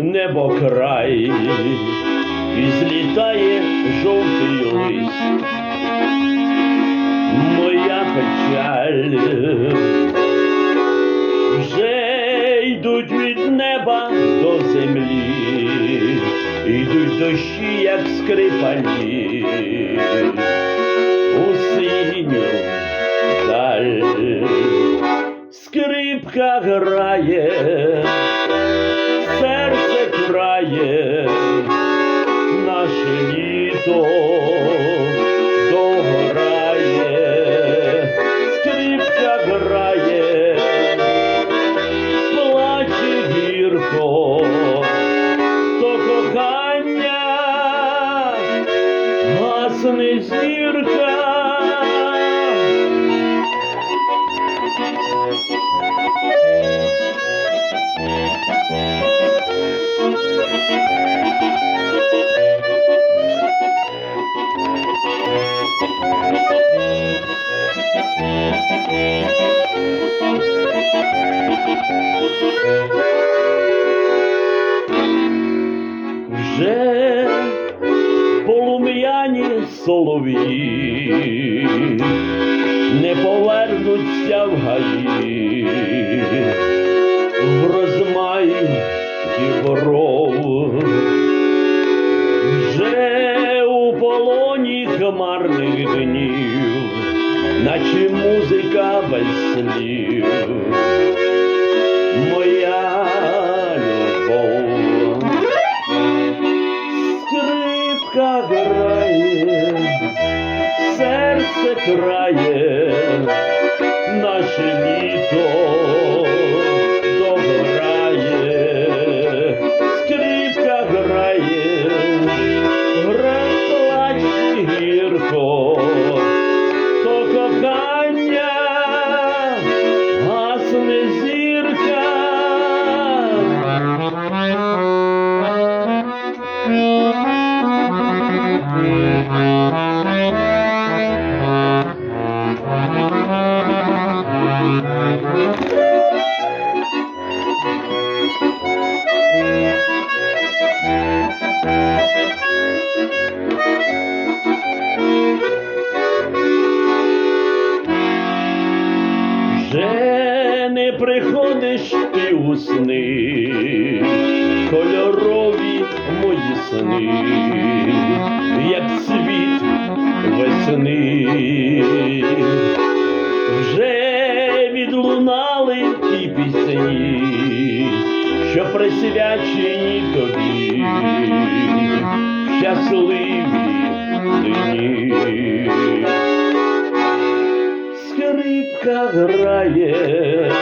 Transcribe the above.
Небо край, і злітає жовтий лист. Моя печаль. Вже йдуть від неба до землі, йдуть дощі, як скрипалі, у синю даль. Скрипка грає, гасне зірка. вже солов'ї не повернуться в гаї, в розмай дібров, вже у полоні хмарних днів, наче музика без слів. Моя крає, наше літо зірка. Вже не приходиш ти у сни, кольорові мої сни, як світ весни, вже відлунали ті пісні, що присвячені тобі, щасливі дні. Скрипка грає,